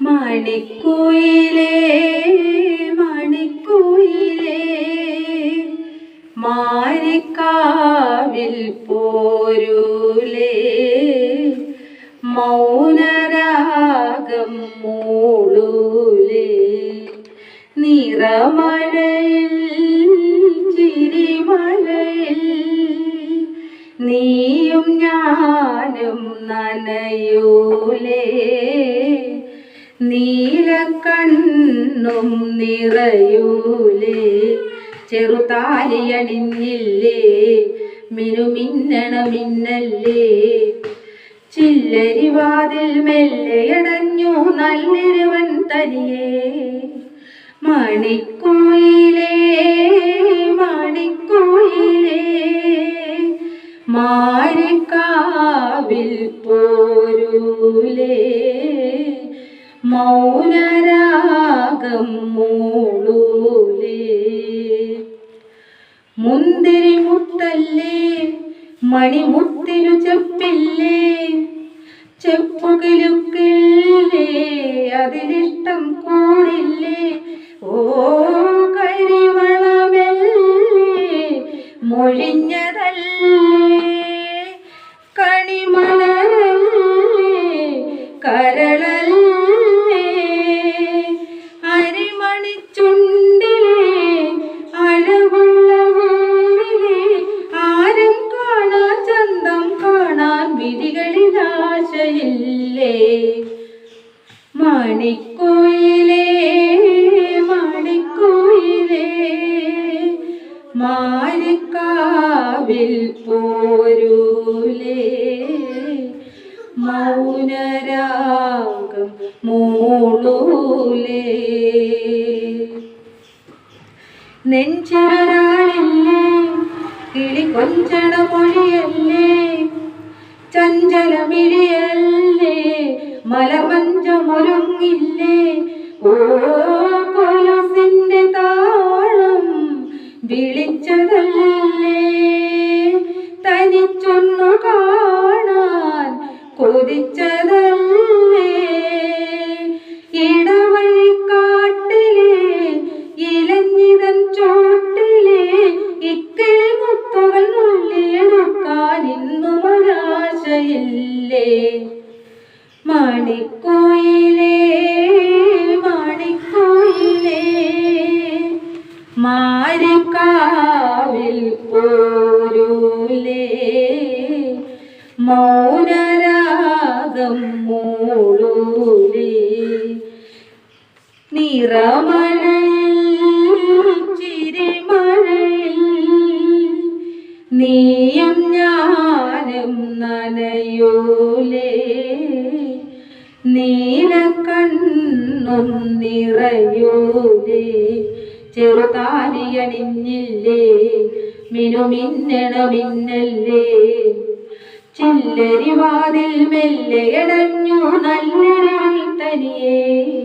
മണിക്കുയിലേ മണിക്കുയിലേ മാരിക്കാവിൽ പോരൂലേ മൗനരാഗം മൂളൂലേ നിറമഴയിൽ ചിരിമഴയിൽ നീയും ഞാനും നനയൂലേ നീലക്കണ്ണും നിറയൂലേ. ചെറുതാലിയണിഞ്ഞില്ലേ മിനുമിന്നണ മിന്നല്ലേ? ചില്ലരിവാതിൽ മെല്ലെയടഞ്ഞു നല്ലൊരുവൻ തനിയേ. മണിക്കോയിലേ മണിക്കോയിലേ. മാരിക്കാവിൽ പോരൂലേ. മൗനരാഗം മൂളൂലേ. മുന്തിരി മുട്ടല്ലേ മണിമുത്തിനു ചെപ്പില്ലേ ചെപ്പുകിലുക്കില്ലേ അതിലിഷ്ടം കൂടില്ലേ. ഓ കരിവളമല്ലേ മൊഴിഞ്ഞതല്ലേ വിധികളിൽ ആശയില്ലേ? മണിക്കുയിലേ മണിക്കുയിലേ മാരിക്കാവിൽ പോരൂലേ? മൗനരാഗം മൂളൂലേ? നെഞ്ചൊരാളില്ലേ കിളി കൊഞ്ചണ മലമഞ്ചമൊരുങ്ങില്ലേ ഓ കൊലസിന്റെ താളം വിളിച്ചതല്ലേ? തനിച്ചൊന്നു കാണാൻ കൊതിച്ചതല്ലേ? ഇടവഴിക്കാട്ടിലെ ഇലഞ്ഞിതൻ ചോട്ടിലെ ഇക്കിളി മുത്തുകൾ നുള്ളിയെടുക്കാൻ ഇന്നും ഒരാശയില്ലേ? മണിക്കോയിലേ മണിക്കോയിലേ. മാരിക്കാവിൽ പോരൂലേ. മൗനരാഗം മൂളൂലേ. നിറമഴയിൽ ചിരിമഴയിൽ നീയും ഞാനും നനയൂലേ. നീലക്കണ്ണും നിറയൂലേ. ചെറുതാലിയണിഞ്ഞില്ലേ. മിനുമിന്നണ മിന്നല്ലേ ചില്ലരിവാതിൽ മെല്ലെയടഞ്ഞു നല്ലൊരു തനിയേ.